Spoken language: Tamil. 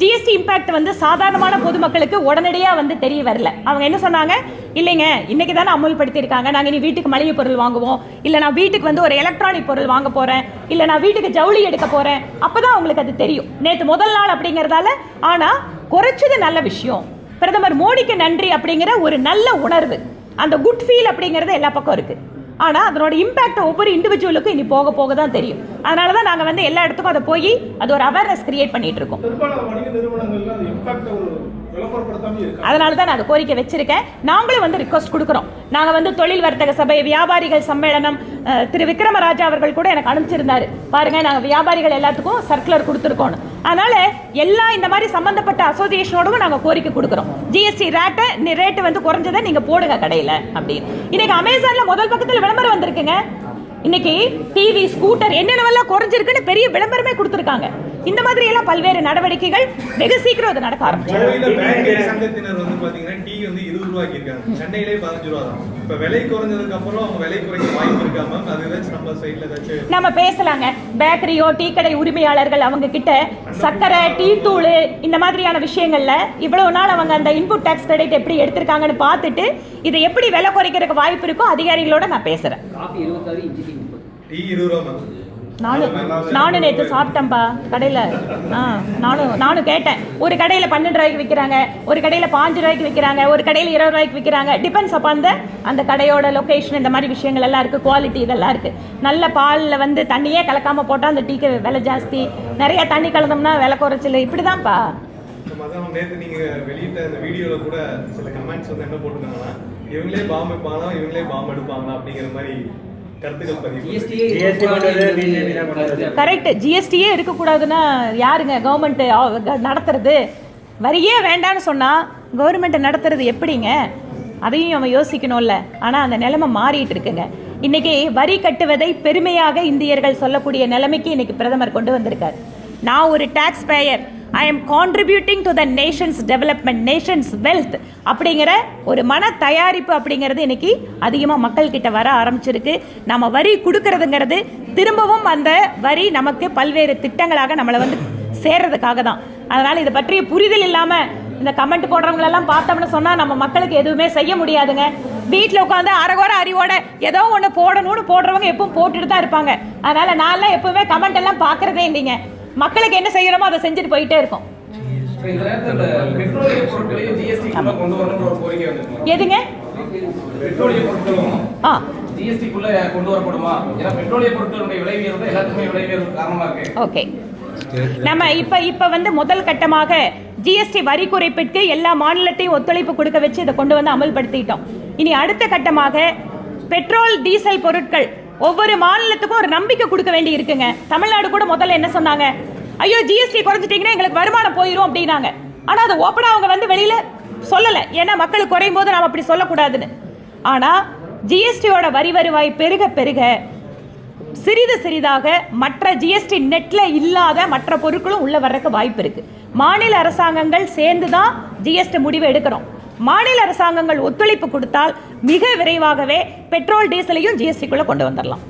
ஜிஎஸ்டி இம்பாக்ட் வந்து சாதாரணமான பொதுமக்களுக்கு உடனடியாக வந்து தெரிய வரல. அவங்க என்ன சொன்னாங்க? இல்லைங்க இன்னைக்கு தானே அமுல்படுத்தியிருக்காங்க நாங்கள் இனி வீட்டுக்கு மளிகை பொருள் வாங்குவோம். இல்லை நான் வீட்டுக்கு வந்து ஒரு எலக்ட்ரானிக் பொருள் வாங்க போகிறேன் இல்லை நான் வீட்டுக்கு ஜவுளி எடுக்க போகிறேன் அப்போ தான் அவங்களுக்கு அது தெரியும். நேற்று முதல் நாள் அப்படிங்கிறதால ஆனால் குறைச்சது நல்ல விஷயம். பிரதமர் மோடிக்கு நன்றி அப்படிங்கிற ஒரு நல்ல உணர்வு. அந்த குட் ஃபீல் அப்படிங்கிறது எல்லா பக்கம் இருக்குது ஆனால் அதனோட இம்பாக்ட் ஒவ்வொரு இண்டிவிஜுவலுக்கும் இனி போக போக தான் தெரியும். அதனால தான் நாங்கள் வந்து எல்லா இடத்துக்கும் அதை போய் அது ஒரு அவேர்னஸ் கிரியேட் பண்ணிட்டு அதனால தான் நான் கோரிக்கை வச்சிருக்கேன். நாங்களும் வந்து ரிக்வஸ்ட் கொடுக்குறோம். நாங்கள் வந்து தொழில் வர்த்தக சபை வியாபாரிகள் சம்மேளனம் அஹ், திரு விக்ரமராஜா அவர்கள் கூட எனக்கு அனுப்பிச்சிருந்தாரு. பாருங்க நாங்கள் வியாபாரிகள் எல்லாத்துக்கும் சர்க்குலர் கொடுத்துருக்கோம் அதனால எல்லா இந்த மாதிரி சம்பந்தப்பட்ட அசோசியேஷனோடவும் நாங்கள் கோரிக்கை கொடுக்குறோம். ஜிஎஸ்டி ரேட்டை ரேட்டு வந்து குறைஞ்சதை நீங்கள் போடுங்க கடையில் அப்படின்னு. இன்னைக்கு அமேசானில் முதல் பக்கத்தில் விளம்பரம் வந்திருக்குங்க. இன்னைக்கு டிவி ஸ்கூட்டர் என்னென்னவெல்லாம் குறைஞ்சிருக்குன்னு பெரிய விளம்பரமே கொடுத்துருக்காங்க. இந்த மாதிரி எல்லாம் பல்வேறு நடவடிக்கைகள் வெகு சீக்கிரம் அது நடக்க ஆரம்பிச்சு கோவையில பேக்கரி சங்கத்தினர் வந்து பாத்தீங்கன்னா டீ வந்து இருபது ரூபாய்க்கு இருக்காங்க சென்னையிலே பதினஞ்சு ரூபா தான். இப்ப விலை குறைஞ்சதுக்கு அப்புறம் அவங்க விலை குறைக்க வாய்ப்பு இருக்கா மேம் அது ஏதாச்சும் நம்ம சைட்ல ஏதாச்சும் நம்ம பேசலாங்க. பேக்கரியோ டீ கடை உரிமையாளர்கள் அவங்க கிட்ட சர்க்கரை டீ தூள் இந்த மாதிரியான விஷயங்கள்ல இவ்வளவு நாள் அவங்க அந்த இன்புட் டேக்ஸ் கிரெடிட் எப்படி எடுத்திருக்காங்கன்னு பார்த்துட்டு இதை எப்படி விலை குறைக்கிறதுக்கு வாய்ப்பு இருக்கோ அதிகாரிகளோட நான் பேசுறேன். நானும் நானும் நேற்று சாப்பிட்டேன்ப்பா கடையில். ஆ நானும் நானும் கேட்டேன். ஒரு கடையில் பன்னெண்டு ரூபாய்க்கு விற்கிறாங்க ஒரு கடையில் பாஞ்சு ரூபாய்க்கு விற்கிறாங்க ஒரு கடையில் இருபது ரூபாய்க்கு விற்கிறாங்க டிபெண்ட்ஸ் அப்போ அந்த அந்த கடையோட லொக்கேஷன் இந்த மாதிரி விஷயங்கள் எல்லாம் இருக்குது குவாலிட்டி இதெல்லாம் இருக்குது நல்ல பாலில் வந்து தண்ணியே கலக்காமல் போட்டால் அந்த டீக்கு விலை ஜாஸ்தி. நிறைய தண்ணி கலந்தோம்னா விலை குறைச்சல். இப்படி தான்ப்பா வெளியிட்ட அந்த கூட சில கமெண்ட்ஸ் வந்து என்ன போட்டிருக்காங்கன்னா இவங்களே பாம்பு இவங்களே பாம்பு எடுப்பாங்களா அப்படிங்கிற மாதிரி கரெக்ட் ஜிஎஸ்டியே இருக்கக்கூடாதுன்னா யாருங்க கவர்மெண்ட் நடத்துறது? வரியே வேண்டான்னு சொன்னால் கவர்மெண்ட் நடத்துறது எப்படிங்க? அதையும் அவன் யோசிக்கணும்ல. ஆனால் அந்த நிலைமை மாறிட்டு இருக்குங்க. இன்னைக்கு வரி கட்டுவதை பெருமையாக இந்தியர்கள் சொல்லக்கூடிய நிலைமைக்கு இன்னைக்கு பிரதமர் கொண்டு வந்திருக்கார். நான் ஒரு tax payer I am contributing to the nation's development nation's wealth அப்படிங்கிற ஒரு மன தயாரிப்பு அப்படிங்கிறது இன்னைக்கு அதிகமாக மக்கள்கிட்ட வர ஆரம்பிச்சிருக்கு. நம்ம வரி கொடுக்கறதுங்கிறது திரும்பவும் அந்த வரி நமக்கு பல்வேறு திட்டங்களாக நம்மளை வந்து சேர்றதுக்காக தான். அதனால் இதை பற்றிய புரிதல் இல்லாமல் இந்த கமெண்ட் போடுறவங்களெல்லாம் பார்த்தோம்னு சொன்னால் நம்ம மக்களுக்கு எதுவுமே செய்ய முடியாதுங்க. வீட்டில் உட்காந்து அரகுற அறிவோட ஏதோ ஒன்று போடணும்னு போடுறவங்க எப்பவும் போட்டுட்டு தான் இருப்பாங்க. அதனால் நான்லாம் எப்பவுமே கமெண்ட் எல்லாம் பார்க்குறதே இல்லைங்க. மக்களுக்கு என்ன செய்கிறோமோ அதை செஞ்சுட்டு போயிட்டே இருக்கோம். எதுங்க? ஆ. ஜிஎஸ்டி குள்ள கொண்டு வரப்படுமா? ஏன்னா பெட்ரோலிய பொருட்களுடைய விலை உயர்வு தான் எல்லாத்துக்குமே விலை உயர்வு காரணமா இருக்கு. ஓகே. நம்ம இப்போ இப்போ வந்து முதல் கட்டமாக ஜிஎஸ்டி வரி குறைப்பிற்கு எல்லா மாநிலத்தையும் ஒத்துழைப்பு கொடுக்க வச்சு இதை கொண்டு வந்து அமல்படுத்திட்டோம். இனி அடுத்த கட்டமாக பெட்ரோல் டீசல் பொருட்கள் ஒவ்வொரு மாநிலத்துக்கும் ஒரு நம்பிக்கை கொடுக்க வேண்டி இருக்குங்க. தமிழ்நாடு கூட முதல்ல என்ன சொன்னாங்க? ஐயோ ஜிஎஸ்டி குறைஞ்சிட்டிங்கன்னா எங்களுக்கு வருமானம் போயிடும் அப்படின்னாங்க. ஆனால் அது ஓப்பனாக அவங்க வந்து வெளியில் சொல்லலை. ஏன்னா மக்களுக்கு குறையும் போது நாம் அப்படி சொல்லக்கூடாதுன்னு. ஆனால் ஜிஎஸ்டியோட வரி வருவாய் பெருக பெருக சிறிது சிறிதாக மற்ற ஜிஎஸ்டி நெட்டில் இல்லாத மற்ற பொருட்களும் உள்ளே வர்றதுக்கு வாய்ப்பு இருக்குது மாநில அரசாங்கங்கள் சேர்ந்து தான் ஜிஎஸ்டி முடிவு எடுக்கிறோம். மாநில அரசாங்கங்கள் ஒத்துழைப்பு கொடுத்தால் மிக விரைவாகவே பெட்ரோல் டீசலையும் ஜிஎஸ்டிக்குள்ளே கொண்டு வந்துடலாம்